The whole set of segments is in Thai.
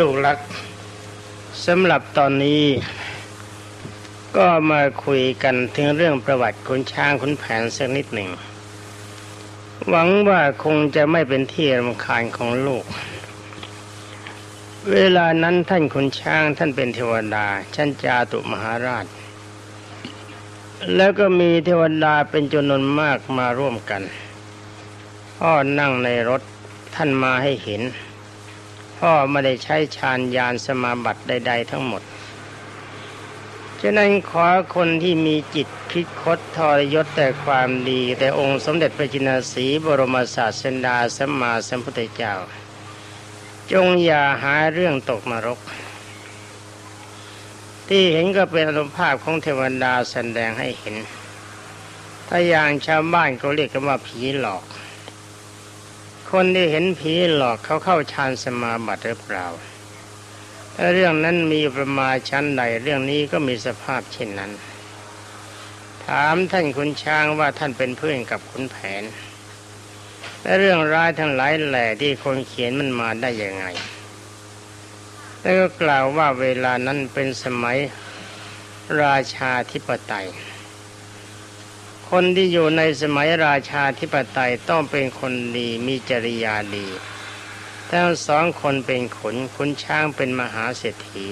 ลูกรักสำหรับตอนนี้ ก็มาคุยกันถึงเรื่องประวัติขุนช้างขุนแผนสักนิดหนึ่ง หวังว่าคงจะไม่เป็นที่รำคาญของลูก เวลานั้นท่านขุนช้างท่านเป็นเทวดาชั้นจาตุมหาราช แล้วก็มีเทวดาเป็นจำนวนมากมาร่วมกันพ่อนั่งในรถท่านมาให้เห็น พ่อไม่ได้ใช้ฌานยานสมาบัติใด ๆ ทั้งหมด ฉะนั้นขอคนที่มีจิตคิดคดทรยศแต่ความดี แต่องค์สมเด็จพระจินสีบรมศาสดาสัมมาสัมพุทธเจ้า จงอย่าหาเรื่องตกนรก ที่เห็นก็เป็นอนุภาพของเทวดาแสดงให้เห็น ถ้าอย่างชาวบ้านเขาเรียกกันว่าผีหลอก คนที่เห็นผีหลอกเขาเข้าฌานสมาบัติหรือเปล่าถ้าเรื่องนั้นมีประมาณชั้นใดเรื่องนี้ก็มีสภาพเช่นนั้น ถามท่านคุณช้างว่าท่านเป็นเพื่อนกับคุณแผน และเรื่องร้ายทั้งหลายแหล่ที่คนเขียนมันมาได้ยังไง แล้วก็กล่าวว่าเวลานั้นเป็นสมัยราชาธิปไตย คนที่อยู่ในสมัยราชาธิปไตยต้องเป็นคนดีมีจริยาดีทั้งสองคนเป็นขุนขุนช้างเป็นมหาเศรษฐี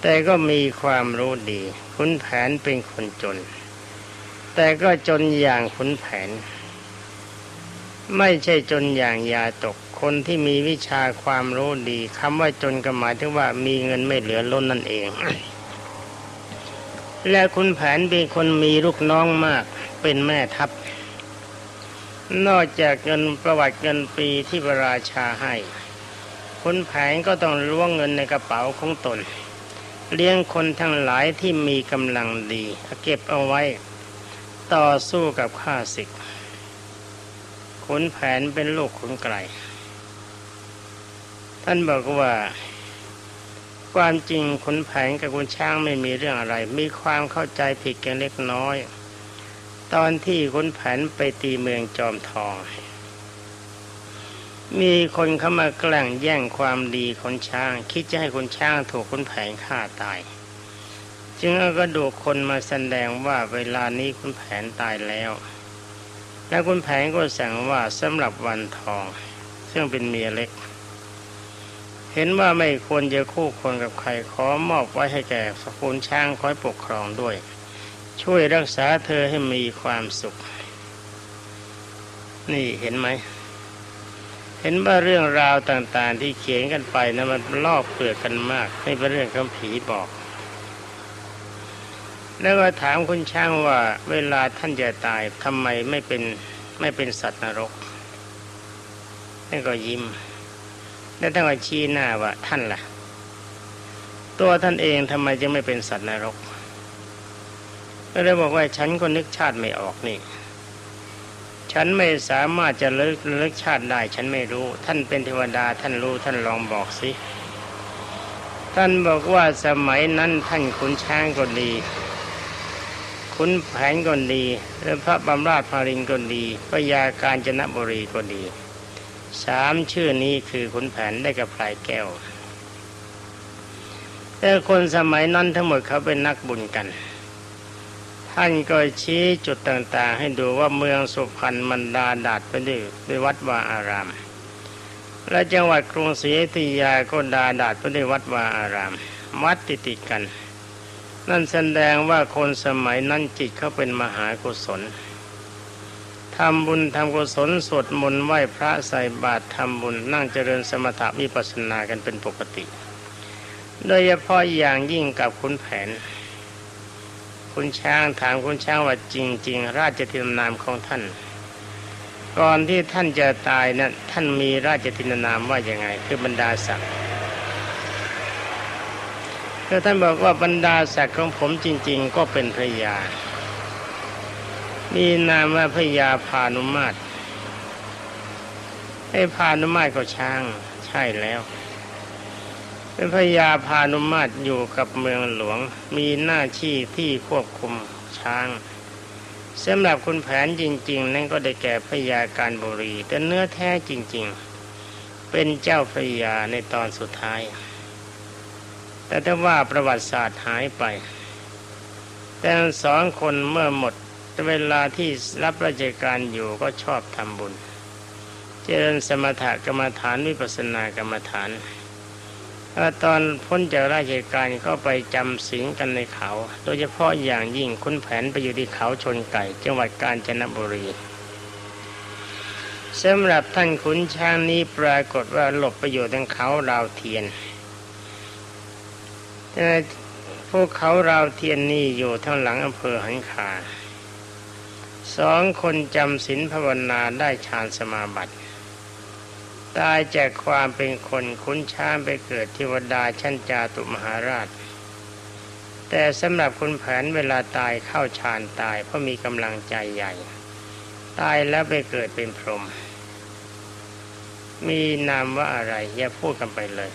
แต่ก็มีความรู้ดีขุนแผนเป็นคนจน แต่ก็จนอย่างขุนแผน ไม่ใช่จนอย่างยาตกคนที่มีวิชาความรู้ดีคำว่าจนก็หมายถึงว่ามีเงินไม่เหลือล้นนั่นเอง และคุณแผนเป็นคนมีลูกน้องมากเป็นแม่ทัพ นอกจากเงินประวัติเงินปีที่พระราชาให้ คุณแผนก็ต้องล้วงเงินในกระเป๋าของตน เลี้ยงคนทั้งหลายที่มีกำลังดี เก็บเอาไว้ ต่อสู้กับข้าศึกขุนแผนเป็นลูกขุนไกรท่านบอกว่า ความจริงขุนแผนกับขุนช้างไม่มีเรื่องอะไร มีความเข้าใจผิดกันเล็กน้อย ตอนที่ขุนแผนไปตีเมืองจอมทอง มีคนเข้ามาแกล้งแย่งความดีคนช้าง คิดจะให้คนช้างถูกขุนแผนฆ่าตาย จึงเอากระดูกคนมาแสดงว่าเวลานี้ขุนแผนตายแล้ว แล้วคุณแผนก็สั่งว่าสำหรับวันทอง ซึ่งเป็นเมียเล็ก เห็นว่าไม่ควรจะคู่ควรกับใครขอมอบไว้ให้แก่สกุลช้างคอยปกครองด้วย ช่วยรักษาเธอให้มีความสุข นี่เห็นไหม เห็นว่าเรื่องราวต่าง ๆ ที่เขียนกันไปนะมันลอกเปลือกกันมากไม่เป็นเรื่องคำผีบอก แล้วก็ถามคุณช่างว่า เวลาท่านจะตายทำไมไม่เป็นไม่เป็นสัตว์นรกท่นก็ยิ้ม แล้วท่านก็ชี้หน้าว่าท่านล่ะ ตัวท่านเองทำไมจึงไม่เป็นสัตว์นรกก็เลยบอกว่าฉันก็นึกชาติไม่ออกนี่ ฉันไม่สามารถจะเลิกเลิกชาติได้ ฉันไม่รู้ ท่านเป็นเทวดาท่านรู้ท่านลองบอกสิท่านบอกว่าสมัยนั้นท่านขุนช้างก็ดีขุนแผนก็ดีและพระบำราชพารินก็ดีพระยาการจนบุรีก็ดี สามชื่อนี้คือขุนแผนได้กับพลายแก้ว แต่คนสมัยนั้นทั้งหมดเขาเป็นนักบุญกัน ท่านก็ชี้จุดต่าง ๆ ให้ดูว่าเมืองสุพรรณมันดาดาดไปด้วยด้วยวัดวาอาราม และจังหวัดกรุงศรีอยุธยาก็ดาดาดไปด้วยวัดวาอารามวัดติดติดๆกัน นั่นแสดงว่าคนสมัยนั้นจิตเขาเป็นมหากุศล ทำบุญทำกุศลสวดมนต์ไหว้พระใส่บาตรทำบุญนั่งเจริญสมถะวิปัสสนากันเป็นปกติ โดยเฉพาะอย่างยิ่งกับคุณแผน คุณช้างถามคุณช้างว่าจริง ๆ ราชทินนามของท่าน ก่อนที่ท่านจะตายนะั้นท่านมีราชทินนามว่าอย่างไง คือบรรดาศักดิ์ก็ท่านบอกว่าบรรดาศักดิ์ของผมจริง ๆ ก็เป็นพระยา มีนามว่าพระยาพานุมาตรไอ้พานุมาตรก็ช้าง ใช่แล้วเป็นพระยาพานุมาตรอยู่กับเมืองหลวง มีหน้าที่ที่ควบคุมช้างสำหรับคุณแผนจริง ๆ นั่นก็ได้แก่พระยาการบุรี แต่เนื้อแท้จริง ๆ เป็นเจ้าพระยาในตอนสุดท้าย แต่ถ้าว่าประวัติศาสตร์หายไป แต่สองคนเมื่อหมด เวลาที่รับราชการอยู่ก็ชอบทำบุญ เจริญสมถกรรมฐานวิปัสสนากรรมฐานตอนพ้นจากราชการก็ไปจำศีลกันในเขา โดยเฉพาะอย่างยิ่งคุณแผนไปอยู่ที่เขาชนไก่ จังหวัดกาญจนบุรีสำหรับท่านขุนช้างนี้ปรากฏว่าหลบไปอยู่ทางเขาราวเทียนแต่พวกเขาราวเทียนนี่อยู่ทางหลังอำเภอหันคา สองคนจำศีลภาวนาได้ฌานสมาบัติตายจากความเป็นคนคุ้นช้างไปเกิดเทวดาชั้นจาตุมหาราช แต่สำหรับคุณแผนเวลาตายเข้าฌานตายเพราะมีกำลังใจใหญ่ ตายแล้วไปเกิดเป็นพรหมมีนามว่าอะไรอย่าพูดกันไปเลย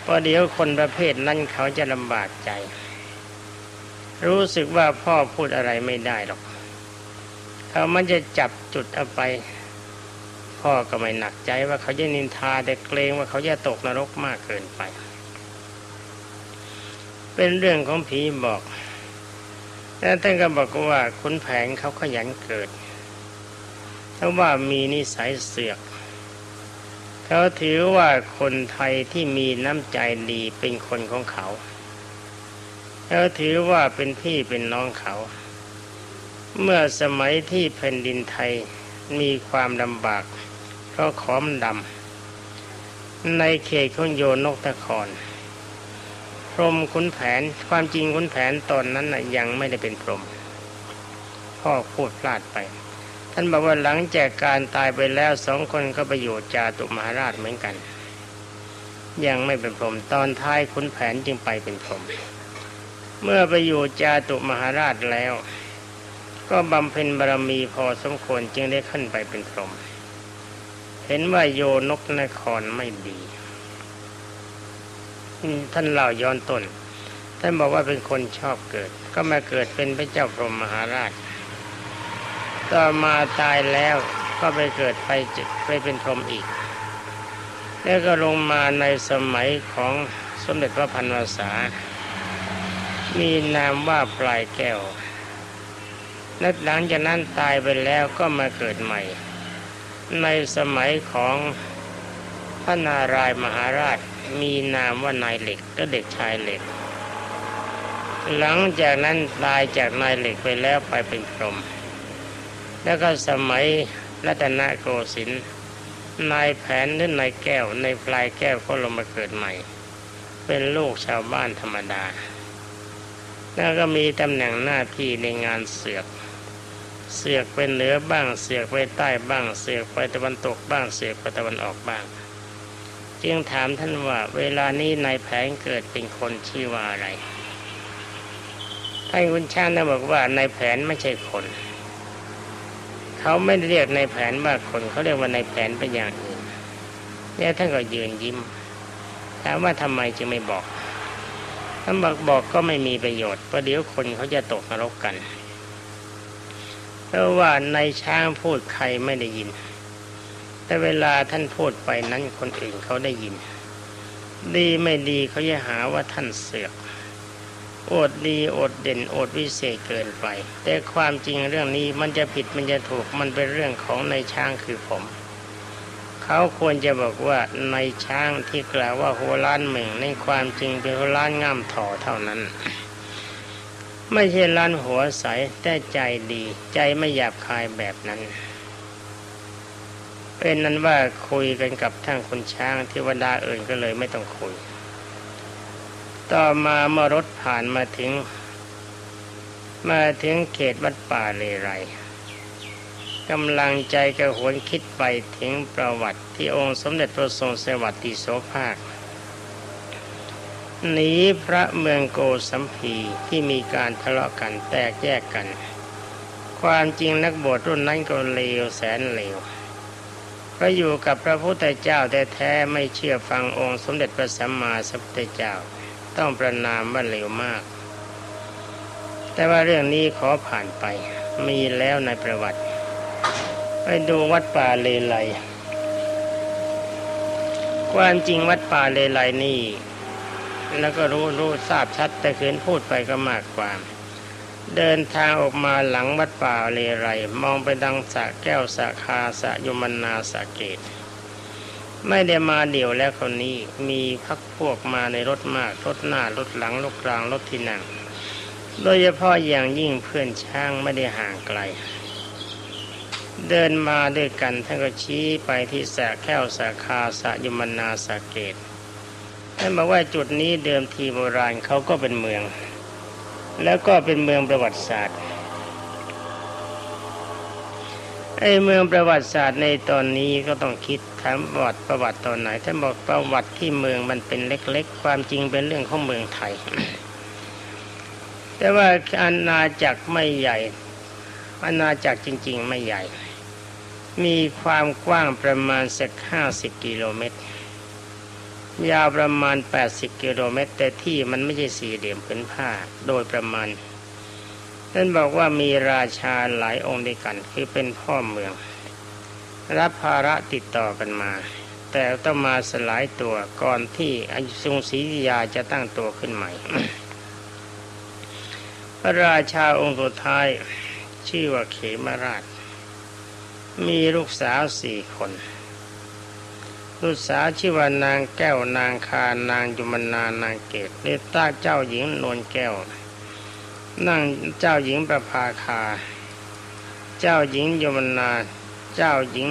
เพราะเดี๋ยวคนประเภทนั้นเขาจะลำบากใจ รู้สึกว่าพ่อพูดอะไรไม่ได้หรอก เขามันจะจับจุดเอาไป พ่อก็ไม่หนักใจว่าเขาจะนินทาแต่เกรงว่าเขาจะตกนรกมากเกินไป เป็นเรื่องของผีบอกแล้วท่านก็บอกว่าคุณแผงเขาขยันเกิดถ้าะว่ามีนิสัยเสือก เขาถือว่าคนไทยที่มีน้ำใจดีเป็นคนของเขา เขาถือว่าเป็นพี่เป็นน้องเขา เมื่อสมัยที่แผ่นดินไทยมีความลำบากเพราะขอมดำในเขตของโยนกตะครพรหมขุนแผนความจริงขุนแผนตอนนั้นนะยังไม่ได้เป็นพรหมพ่อพูดพลาดไป ท่านบอกว่าหลังจากการตายไปแล้วสองคนก็ไปอยู่จาตุมหาราชเหมือนกัน ยังไม่เป็นพรหมตอนท้ายขุนแผนจึงไปเป็นพรหมเมื่อไปอยู่จาตุมหาราชแล้ว ก็บำเพ็ญบารมีพอสมควรจึงได้ขึ้นไปเป็นพรหมเห็นว่าโยนกนครไม่ดี ท่านเล่าย้อนต้นท่านบอกว่าเป็นคนชอบเกิด ก็มาเกิดเป็นพระเจ้าพรหมมหาราช ต่อมาตายแล้วก็ไปเกิดไปจิกไปเป็นพรหมอีก แล้วก็ลงมาในสมัยของสมเด็จพระพันวษา มีนามว่าปลายแก้ว และหลังจากนั้นตายไปแล้วก็มาเกิดใหม่ ในสมัยของพระนารายมหาราชมีนามว่านายเหล็กก็เด็กชายเหล็ก หลังจากนั้นตายจากนายเหล็กไปแล้วไปเป็นพรหมแล้วก็สมัยรัตนโกสินทร์นายแผนหรือนายแก้วในปลายแก้วก็ลงมาเกิดใหม่ เป็นลูกชาวบ้านธรรมดา แล้วก็มีตำแหน่งหน้าที่ในงานเสือก เสือกไปเหนือบ้าง เสือกไปใต้บ้าง เสือกไปตะวันตกบ้าง เสือกไปตะวันออกบ้าง จึงถามท่านว่าเวลานี้นายแผนเกิดเป็นคนชื่อว่าอะไรท่านคุณช่างได้บอกว่านายแผนไม่ใช่คน เขาไม่เรียกนายแผนว่าคนเขาเรียกว่านายแผนเป็นอย่างอื่นเนี่ยท่านก็ยืนยิ้มถามว่าทำไมจึงไม่บอกท่านบอกบอกก็ไม่มีประโยชน์เพราะเดี๋ยวคนเขาจะตกนรกกัน เพราะว่าในช้างพูดใครไม่ได้ยิน แต่เวลาท่านพูดไปนั้นคนอื่นเขาได้ยิน ดีไม่ดีเขาจะหาว่าท่านเสือกอดดีอดเด่นอดวิเศษเกินไป แต่ความจริงเรื่องนี้มันจะผิดมันจะถูกมันเป็นเรื่องของในช้างคือผม เขาควรจะบอกว่าในช้างที่กล่าวว่าหัวล้านเหม่งในความจริงเป็นหัวล้านง่ามถอเท่านั้น ไม่ใช่ล้านหัวใสแต่ใจดีใจไม่หยาบคายแบบนั้นเป็นนั้นว่าคุยกันกับท่านคนช้างเทวดาเอื่นก็เลยไม่ต้องคุย ต่อมาเมื่อรถผ่านมาถึง มาถึงเขตวัดป่าเลไรกำลังใจกระหวนคิดไปถึงประวัติที่องค์สมเด็จพระทรงสวัสดิโสภาค หนีพระเมืองโกสัมพีที่มีการทะเลาะกันแตกแยกกัน ความจริงนักบวชรุ่นนั้นก็เลวแสนเลวเพราะอยู่กับพระพุทธเจ้าแต่แท้ไม่เชื่อฟังองค์สมเด็จพระสัมมาสัมพุทธเจ้า ต้องประนามว่าเลวมาก แต่ว่าเรื่องนี้ขอผ่านไป มีแล้วในประวัติ ไปดูวัดป่าเลไลความจริงวัดป่าเลไลนี่ แล้วก็รู้รู้ทราบชัดแต่คืนพูดไปก็มากความ เดินทางออกมาหลังวัดป่าเลไรมองไปดังสะแก้วสะคาสะยมนาสะเกต ไม่ได้มาเดี่ยวแล้วคนนี้มีพักพวกมาในรถมากรถหน้ารถหลังรถกลางรถที่นั่งโดยเฉพาะอย่างยิ่งเพื่อนช่างไม่ได้ห่างไกล เดินมาด้วยกันท่านก็ชี้ไปที่สะแก้วสะคาสะยมนาสะเกต ท่านบอกว่าจุดนี้เดิมทีโบราณเขาก็เป็นเมือง แล้วก็เป็นเมืองประวัติศาสตร์ไอ้เมืองประวัติศาสตร์ในตอนนี้ก็ต้องคิดถามประวัติประวัติตอนไหนท่านบอกประวัติที่เมืองมันเป็นเล็ก ๆ ความจริงเป็นเรื่องของเมืองไทย แต่ว่าอาณาจักรไม่ใหญ่อาณาจักรจริง ๆ ไม่ใหญ่ มีความกว้างประมาณสักห้าสิบกิโลเมตร ยาวประมาณ 80 กิโลเมตร แต่ที่มันไม่ใช่สี่เหลี่ยมผืนผ้าโดยประมาณท่านบอกว่ามีราชาหลายองค์ด้วยกัน คือเป็นพ่อเมือง รับภาระติดต่อกันมา แต่ต้องมาสลายตัวก่อนที่อยุทรงศรียาจะตั้งตัวขึ้นใหม่ พระราชาองค์สุดท้ายชื่อว่าเขมราช มีลูกสาวสี่คน ลูกสาวชื่อว่านางแก้วนางคานางจุมนานางเกตเนต้าเจ้าหญิงนวลแก้ว นั่งเจ้าหญิงประภาคา เจ้าหญิงยมนา เจ้าหญิง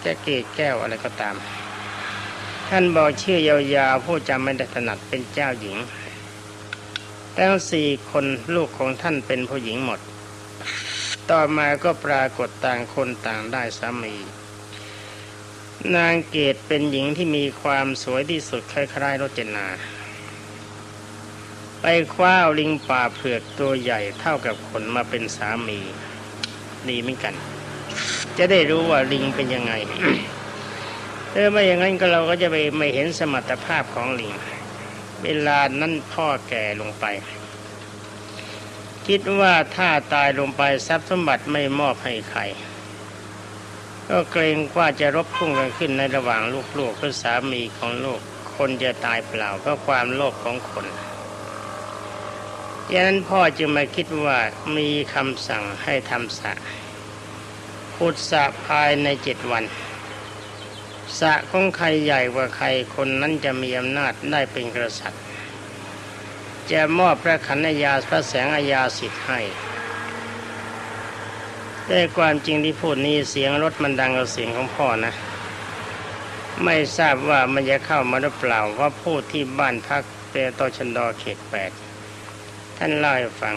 แก้เกตแก้วอะไรก็ตาม ท่านบอกชื่อยาวๆผู้จำไม่ได้ถนัดเป็นเจ้าหญิงทั้งสี่คนลูกของท่านเป็นผู้หญิงหมด ต่อมาก็ปรากฏต่างคนต่างได้สามี นางเกตเป็นหญิงที่มีความสวยที่สุดคล้ายๆรจนา ไปคว้าลิงป่าเผือกตัวใหญ่เท่ากับคนมาเป็นสามีดีเหมือนกัน จะได้รู้ว่าลิงเป็นยังไงเออไม่อย่างนั้นก็เราก็จะไปไม่เห็นสมรรถภาพของลิง เวลานั้นพ่อแก่ลงไป คิดว่าถ้าตายลงไปทรัพย์สมบัติไม่มอบให้ใคร ก็เกรงว่าจะรบพุ่งกันขึ้นในระหว่างลูกๆคือสามีของลูกคนจะตายเปล่าเพราะความโลภของคนดังนั้นพ่อจึงมาคิดว่ามีคำสั่งให้ทำสะขุดสะภายในเจ็ดวัน สะของใครใหญ่กว่าใครคนนั้นจะมีอำนาจได้เป็นกษัตริย์ จะมอบพระขันยาพระแสงอาญาสิทธิ์ให้ แต่ความจริงที่พูดนี้เสียงรถมันดังกว่าเสียงของพ่อนะ ไม่ทราบว่ามันจะเข้ามาหรือเปล่าเพราพูดที่บ้านพักเปโตชันดอเขตแปดท่านเล่าให้ฟัง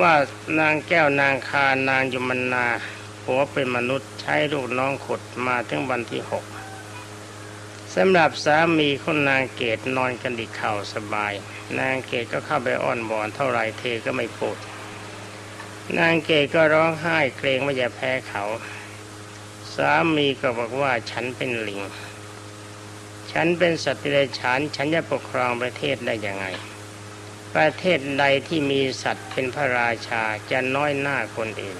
ว่านางแก้วนางคานางยมนาผัวเป็นมนุษย์ใช้ลูกน้องขุดมาถึงวันที่หกสำหรับสามีของนางเกตนอนกันดีเข่าสบาย นางเกตก็เข้าไปอ้อนบอนเท่าไรเทก็ไม่พูด นางเกตก็ร้องไห้เกรงว่าจะแพ้เขา สามีก็บอกว่าฉันเป็นลิง ฉันเป็นสัตว์เดรัจฉานฉันจะปกครองประเทศได้ยังไง ประเทศใดที่มีสัตว์เป็นพระราชาจะน้อยหน้าคนอื่น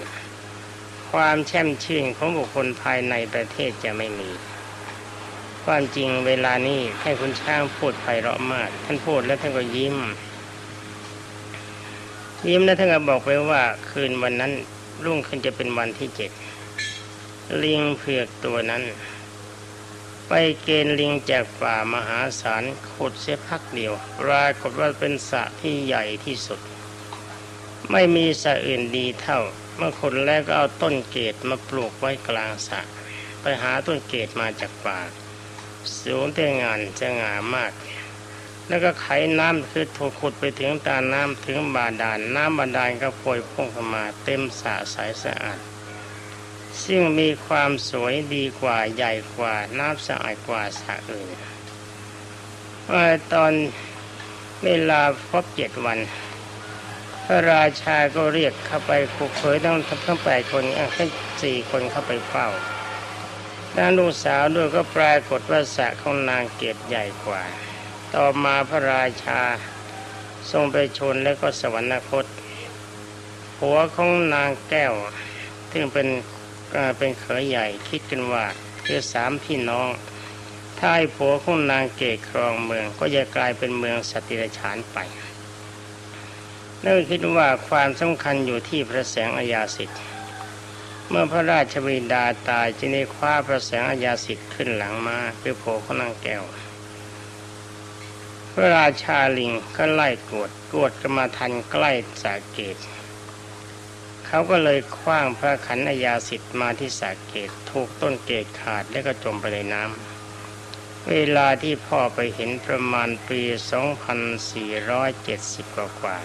ความแช่มชื่นของบุคคลภายในประเทศจะไม่มี ความจริงเวลานี้ให้คุณช่างพูดไพเราะมาก ท่านพูดแล้วท่านก็ยิ้ม ยิ้มแล้วท่านก็บอกไปว่าคืนวันนั้น รุ่งขึ้นจะเป็นวันที่เจ็ดลิงเผือกตัวนั้น ไปเกณฑ์ลิงจากป่ามหาศาลขุดเสียพักเดียวปรากฏว่าเป็นสระที่ใหญ่ที่สุด ไม่มีสระอื่นดีเท่า เมื่อขุดแล้วก็เอาต้นเกตมาปลูกไว้กลางสระไปหาต้นเกตมาจากป่า สูงแต่งานจะงามมาก แล้วก็ไขน้ำคือถูกขุดไปถึงตาน้ำถึงบาดาลน้ำบาดาลก็โปรยพุ่งเข้ามาเต็มสระใสสะอาดซึ่งมีความสวยดีกว่าใหญ่กว่าน้ำสะอาดกว่าสะอื่นตอนเวลาครบเจ็ดวัน พระราชาก็เรียกเข้าไปคุกเผยต้องทั้งแปดคนอะให้สี่คนเข้าไปเฝ้าด้านลูกสาวด้วยก็ปรากฏว่าสะของนางเกตใหญ่กว่า ต่อมาพระราชา ทรงไปชนแล้วก็สวรรคต หัวของนางแก้ว ซึ่งเป็นเป็นเขยใหญ่คิดกันว่าคือสามพี่น้องถ้าให้ผัวของนางเกศครองเมือง ก็จะกลายเป็นเมืองสติรฉานไปนั่นคิดว่าความสำคัญอยู่ที่พระแสงอายาสิทธิ์ เมื่อพระราชบิดาตายจึงได้คว้าพระแสงอายาสิทธิ์ขึ้นหลังมาคือโผของนางแก้ว พระราชาลิงก็ไล่กวดกวดก็มาทันใกล้สาเกต เขาก็เลยคว้างพระขันอายาสิทธิ์มาที่สาเกตถูกต้นเกตขาดแล้วก็จมไปในน้ำเวลาที่พ่อไปเห็นประมาณปี 2470 กว่ากว่า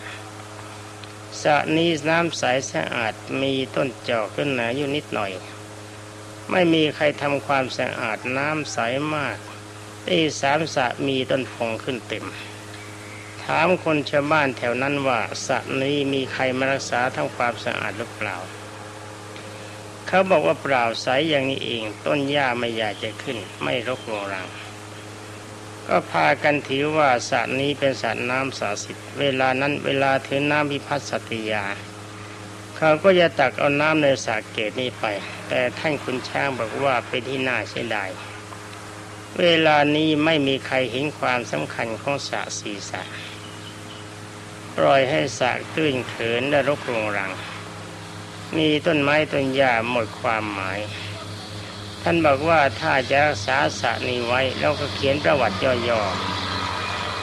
สระนี้น้ำใสสะอาดมีต้นจอกต้นหนาอยู่นิดหน่อย ไม่มีใครทำความสะอาดน้ำใสมาก ที่สามสระมีต้นพงขึ้นเต็ม ถามคนชาวบ้านแถวนั้นว่าสระนี้มีใครมารักษาทำความสะอาดหรือเปล่า เขาบอกว่าเปล่าใสอย่างนี้เองต้นหญ้าไม่อยากจะขึ้น ไม่รกโรงรัง ก็พากันถือว่าสระนี้เป็นสระน้ำสาสิทธิ์เวลานั้นเวลาถึงน้ำพิพัฒน์สัตยาเขาก็จะตักเอาน้ำในสระเกตนี้ไป แต่ท่านคุณช้างบอกว่าเป็นที่น่าเสียดาย เวลานี้ไม่มีใครเห็นความสำคัญของสระสีสะปล่อยให้สระตื้นเขินและรกโรงรัง มีต้นไม้ต้นหญ้าหมดความหมาย ท่านบอกว่าถ้าจะรักษาสระนี้ไว้แล้วก็เขียนประวัติย่อ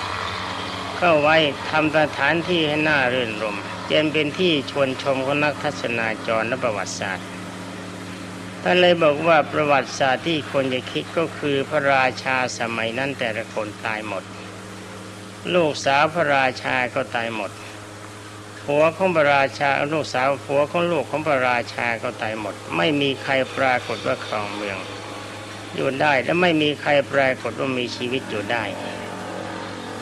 ๆเข้าไว้ทำสถานที่ให้น่ารื่นรมเจนเป็นที่ชวนชมของนักทัศนาจรและประวัติศาสตร์ ท่านเลยบอกว่าประวัติศาสตร์ที่คนจะคิดก็คือพระราชาสมัยนั้นแต่ละคนตายหมด ลูกสาวพระราชาก็ตายหมดผัวของพระราชาลูกสาวผัวของลูกของพระราชาก็ตายหมด ไม่มีใครปรากฏว่าครองเมือง อยู่ได้และไม่มีใครปรากฏว่ามีชีวิตอยู่ได้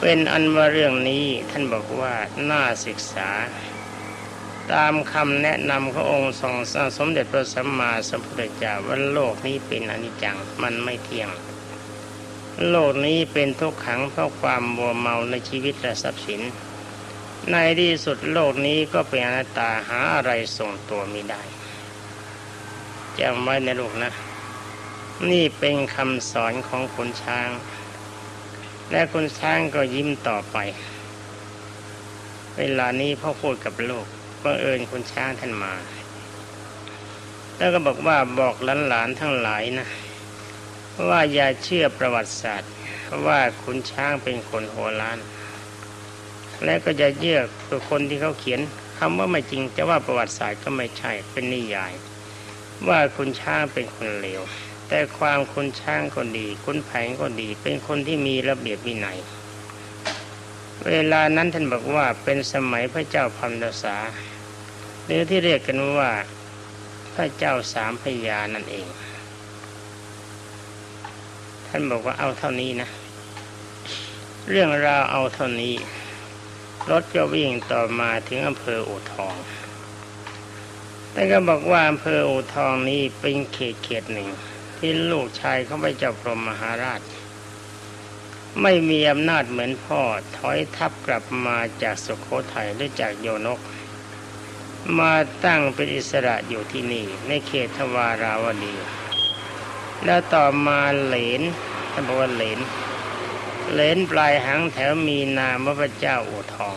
เป็นอันว่าเรื่องนี้ท่านบอกว่าน่าศึกษา ตามคำแนะนำขององค์ทรงสมเด็จพระสัมมาสัมพุทธเจ้าว่าโลกนี้เป็นอนิจจังมันไม่เที่ยง โลกนี้เป็นทุกขังเพราะความมัวเมาในชีวิตและทรัพย์สิน ในที่สุดโลกนี้ก็เป็นอนัตตาหาอะไรส่งตัวไม่ได้จำไว้ในลูกนะ นี่เป็นคำสอนของคุณช้าง และคุณช้างก็ยิ้มต่อไป เวลานี้พ่อพูดกับลูก บังเอิญคุณช้างท่านมา แล้วก็บอกว่าบอกหลานๆทั้งหลายนะ ว่าอย่าเชื่อประวัติศาสตร์ว่าคุณช้างเป็นคนโหราณและก็จะเยือตัวคนที่เขาเขียนคำว่าไม่จริงจะว่าประวัติศาสตร์ก็ไม่ใช่เป็นนิยาย ว่าคุณช้างเป็นคนเลวแต่ความคุณช้างก็ดี คุณแผงก็ดี เป็นคนที่มีระเบียบวินัย เวลานั้นท่านบอกว่าเป็นสมัยพระเจ้าพันดษาหรือที่เรียกกันว่าพระเจ้าสามพระยานั่นเอง ท่านบอกว่าเอาเท่านี้นะ เรื่องราวเอาเท่านี้ รถก็วิ่งต่อมาถึงอำเภออู่ทองแต่ก็บอกว่าอำเภออู่ทองนี้เป็นเขตเขตหนึ่ง ที่ลูกชายเขาไปเจ้าพรหมมหาราช ไม่มีอำนาจเหมือนพ่อถอยทัพกลับมาจากสุโขทัยหรือจากโยนก มาตั้งเป็นอิสระอยู่ที่นี่ ในเขตทวาราวดี แล้วต่อมาเหลนท่านบอกว่าเหลนเหลนปลายหางแถวมีนามว่าพระเจ้าอู่ทอง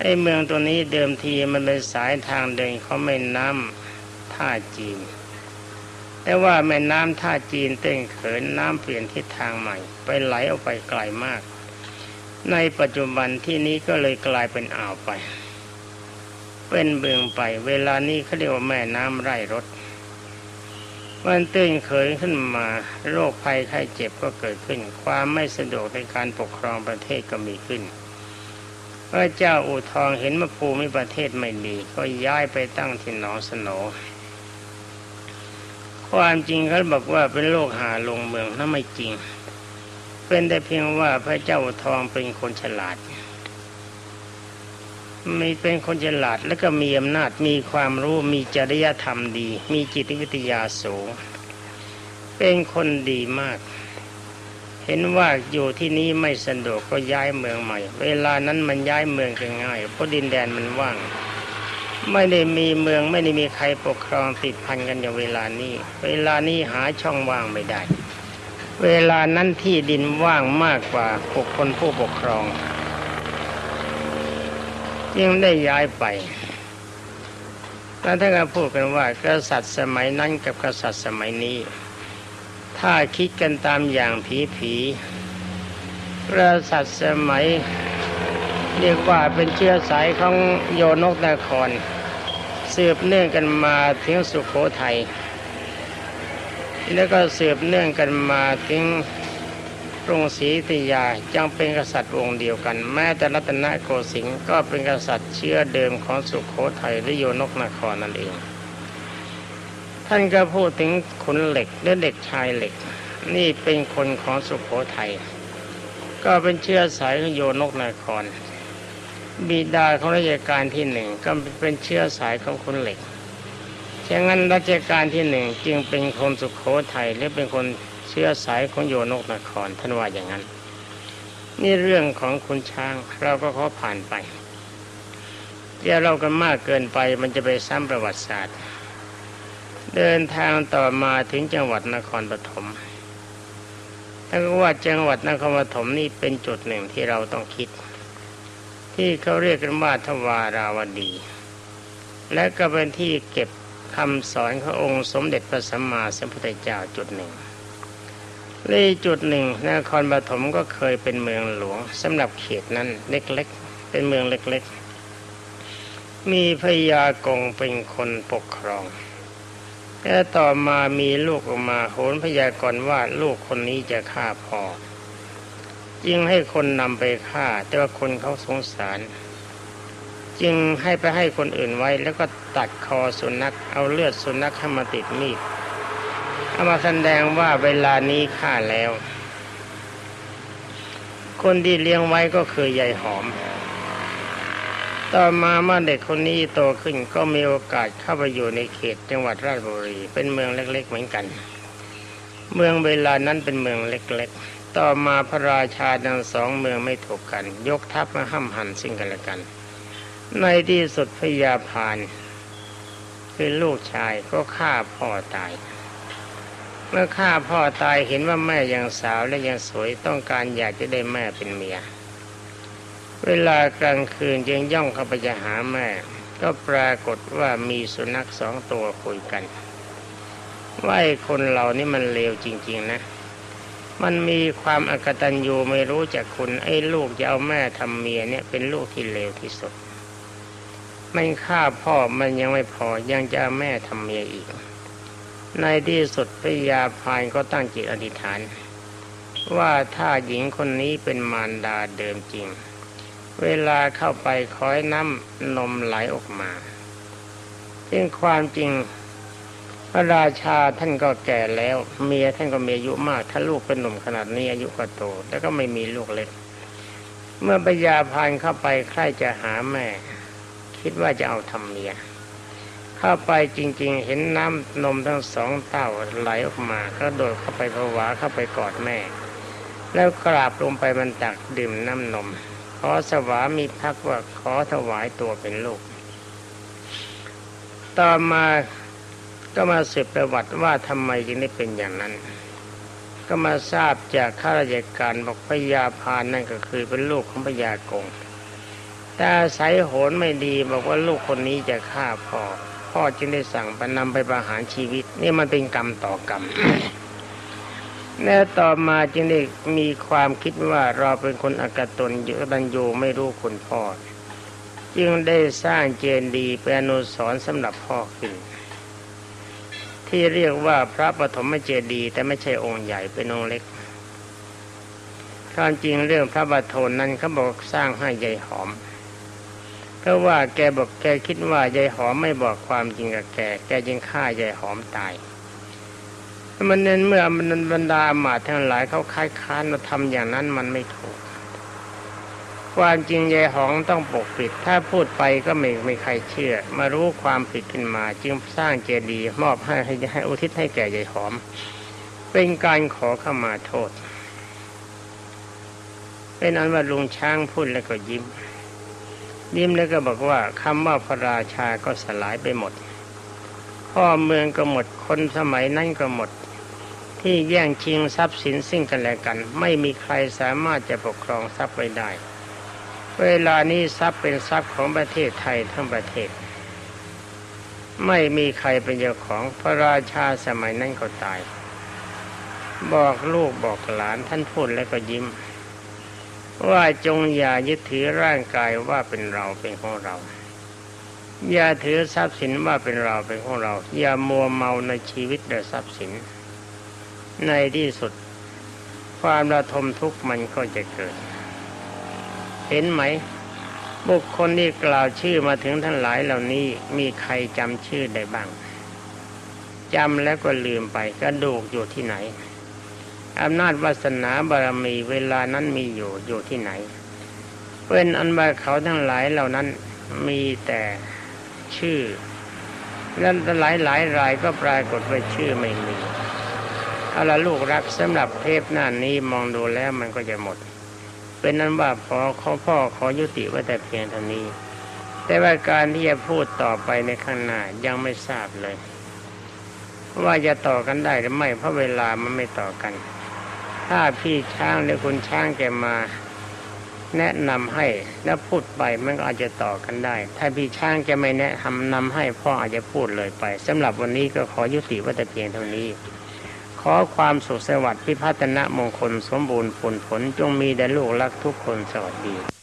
ไอ้เมืองตัวนี้เดิมทีมันเป็นสายทางเดินเขาแม่น้ำท่าจีน แต่ว่าแม่น้ำท่าจีนเต้นเขินน้ำเปลี่ยนทิศทางใหม่ ไปไหลออกไปไกลมาก ในปัจจุบันที่นี้ก็เลยกลายเป็นอ่าวไป เป็นเบืองไป เวลานี้เขาเรียกว่าแม่น้ำไร่รถมันตื้นเขินขึ้นมาโรคภัยไข้เจ็บก็เกิดขึ้น ความไม่สะดวกในการปกครองประเทศก็มีขึ้น พระเจ้าอู่ทองเห็นว่าภูมิประเทศไม่ดี ก็ย้ายไปตั้งที่หนองสนอ ความจริงเขาบอกว่าเป็นโรคหาลงเมืองนั่นไม่จริง เป็นแต่เพียงว่าพระเจ้าทองเป็นคนฉลาดมีเป็นคนฉลาดแล้วก็มีอำนาจมีความรู้มีจริยธรรมดี มีจิตวิทยาสูง เป็นคนดีมาก เห็นว่าอยู่ที่นี้ไม่สะดวกก็ย้ายเมืองใหม่ เวลานั้นมันย้ายเมืองกันง่ายเพราะดินแดนมันว่าง ไม่ได้มีเมืองไม่ได้มีใครปกครองติดพันกันอย่างเวลานี้ เวลานี้หาช่องว่างไม่ได้ เวลานั้นที่ดินว่างมากกว่าบุคคลผู้ปกครองจึงได้ย้ายไปแล้วท่านก็พูดกันว่ากษัตริย์สมัยนั้นกับกษัตริย์สมัยนี้ ถ้าคิดกันตามอย่างผีผีกษัตริย์สมัยเรียกว่าเป็นเชื้อสายของโยนกนคร สืบเนื่องกันมาถึงสุขโขทัยแล้วก็สืบเนื่องกันมาถึงกรุงศรีอยุธยายังเป็นกษัตริย์องค์เดียวกัน แม้แต่รัตนโกสินทร์ก็เป็นกษัตริย์เชื้อเดิมของสุขโขทัยหรือโยนกนครนั่นเอง ท่านก็พูดถึงขุนเหล็กและเด็กชายเหล็ก นี่เป็นคนของสุขโขทัยก็เป็นเชื้อสายของโยนกนคร บิดาของรัชกาลที่หนึ่งก็เป็นเชื้อสายของขุนเหล็กฉะนั้นรัชกาลที่หนึ่งจึงเป็นคนสุขโขทัยและเป็นคนเชื้อสายของโยนกนครท่านว่าอย่างนั้น นี่เรื่องของคุณช้างเราก็ขอผ่านไปเดี๋ยวเรากันมากเกินไปมันจะไปซ้ำประวัติศาสตร์ เดินทางต่อมาถึงจังหวัดนครปฐมถ้าว่าจังหวัดนครปฐมนี่เป็นจุดหนึ่งที่เราต้องคิด ที่เขาเรียกกันว่าทวาราวดี และก็เป็นที่เก็บคำสอนขององค์สมเด็จพระสัมมาสัมพุทธเจ้าจุดหนึ่งและอีกจุดหนึ่งนครปฐมก็เคยเป็นเมืองหลวงสำหรับเขตนั้นเล็กๆ เป็นเมืองเล็กๆ มีพญากงเป็นคนปกครองแต่ต่อมามีลูกออกมาโหนพยากรว่าลูกคนนี้จะฆ่าพ่อ จึงให้คนนำไปฆ่า แต่ว่าคนเขาสงสาร จึงให้ไปให้คนอื่นไว้ แล้วก็ตัดคอสุนัขเอาเลือดสุนัขให้มาติดมีดเอามาแสดงว่าเวลานี้ฆ่าแล้ว คนที่เลี้ยงไว้ก็คือยายหอม ต่อมาเมื่อเด็กคนนี้โตขึ้นก็มีโอกาสเข้าไปอยู่ในเขตจังหวัดราชบุรีเป็นเมืองเล็ก ๆ เหมือนกัน เมืองเวลานั้นเป็นเมืองเล็ก ๆ ต่อมาพระราชาทั้งสองเมืองไม่ถูกกัน ยกทัพมาห้ำหันซึ่งกันและกัน ในที่สุดพญาพานคือลูกชายก็ฆ่าพ่อตาย เมื่อฆ่าพ่อตายเห็นว่าแม่ยังสาวและยังสวยต้องการอยากจะได้แม่เป็นเมีย เวลากลางคืนยังย่องเข้าไปจะหาแม่ ก็ปรากฏว่ามีสุนัขสองตัวคุยกันว่าไอ้คนเหล่านี้มันเลวจริง ๆ นะ มันมีความอกตัญญูไม่รู้จักคุณไอ้ลูกจะเอาแม่ทำเมียเนี่ยเป็นลูกที่เลวที่สุด มันฆ่าพ่อมันยังไม่พอยังจะเอาแม่ทำเมียอีก ในที่สุดพระยาพานก็ตั้งจิตอธิษฐาน ว่าถ้าหญิงคนนี้เป็นมารดาเดิมจริง เวลาเข้าไปคอยน้ำนมไหลออกมาซึ่งความจริง พระราชาท่านก็แก่แล้ว เมียท่านก็มีอายุมาก ถ้าลูกเป็นหนุ่มขนาดนี้อายุก็โตแล้วก็ไม่มีลูกเล็ก เมื่อปยาพานเข้าไปใครจะหาแม่ คิดว่าจะเอาทำเมีย เข้าไปจริง ๆ เห็นน้ำนมทั้งสองเต้าไหลออกมา ก็โดดเข้าไปผวาเข้าไปกอดแม่ แล้วกราบลงไปมันตักดื่มน้ำนมขอสวามีพักว่าขอถวายตัวเป็นลูก ต่อมา ก็มาสืบประวัติว่าทำไมจึงได้เป็นอย่างนั้น ก็มาทราบจากข้าราชการบอกพญาพานนั่นก็คือเป็นลูกของพญากงแต่อายโหนไม่ดีบอกว่าลูกคนนี้จะฆ่าพ่อ พ่อจึงได้สั่งไปนำไปประหารชีวิต นี่มันเป็นกรรมต่อกรรมและต่อมาจึงได้มีความคิดว่าเราเป็นคนอกตนเยอะดันโยไม่รู้คุณพ่อ จึงได้สร้างเจดีย์เป็นอนุสรณ์สำหรับพ่อขึ้น ที่เรียกว่าพระปฐมเจดีย์แต่ไม่ใช่องค์ใหญ่เป็นองค์เล็กความจริงเรื่องพระบัทนนั้นเขาบอกสร้างให้ยายหอม เพราะว่าแกบอกแกคิดว่ายายหอมไม่บอกความจริงกับแก แกจึงฆ่ายายหอมตายมันเน้นเมื่อมันบรรดาหมาทั้งหลายเขาค้ายค้านมาทำอย่างนั้นมันไม่ถูก ความจริงยายหอมต้องปกปิด ถ้าพูดไปก็ไม่ไม่ใครเชื่อ มารู้ความผิดขึ้นมา จึงสร้างเจดีย์มอบให้ให้ให้อุทิศให้แก่ยายหอม เป็นการขอเข้ามาโทษ เป็นอันว่าลุงช้างพูดแล้วก็ยิ้ม ยิ้มแล้วก็บอกว่าคำว่าพระราชาก็สลายไปหมด พ่อเมืองก็หมดคนสมัยนั้นก็หมดที่แย่งชิงทรัพย์สินซึ่งกันและกัน ไม่มีใครสามารถจะปกครองทรัพย์ไว้ได้ เวลานี้ทรัพย์เป็นทรัพย์ของประเทศไทยทั้งประเทศ ไม่มีใครเป็นเจ้าของพระราชาสมัยนั้นก็ตาย บอกลูกบอกหลานท่านพูดแล้วก็ยิ้ม ว่าจงอย่ายึดถือร่างกายว่าเป็นเราเป็นของเรา อย่าถือทรัพย์สินว่าเป็นเราเป็นของเรา อย่ามัวเมาในชีวิตและทรัพย์สิน ในที่สุดความระทมทุกข์มันก็จะเกิด เห็นไหม บุคคลที่กล่าวชื่อมาถึงท่านหลายเหล่านี้มีใครจำชื่อได้บ้างจำแล้วก็ลืมไปกระดูกอยู่ที่ไหนอำนาจวาสนาบารมีเวลานั้นมีอยู่อยู่ที่ไหนเป็นอันว่าเขาทั้งหลายเหล่านั้นมีแต่ชื่อ และหลายหลายรายก็ปรากฏว่าชื่อไม่มีเอาละลูกรักสำหรับเทปหน้านี้มองดูแล้วมันก็จะหมด เป็นนั้นว่าพอขอพ่อขอยุติไว้แต่เพียงเท่านี้ แต่ว่าการที่จะพูดต่อไปในข้างหน้ายังไม่ทราบเลย ว่าจะต่อกันได้หรือไม่เพราะเวลามันไม่ต่อกัน ถ้าพี่ช้างหรือคุณช้างแกมาแนะนำให้แล้วพูดไปมันก็อาจจะต่อกันได้ ถ้าพี่ช้างแกไม่แนะนำนำให้พ่ออาจจะพูดเลยไปสำหรับวันนี้ก็ขอยุติไว้แต่เพียงเท่านี้ อความสุขสวัสดิ์พิพัฒนมงคลสมบูรณ์ผลผลจงมีแด่ลูกรักทุกคนสวัสดี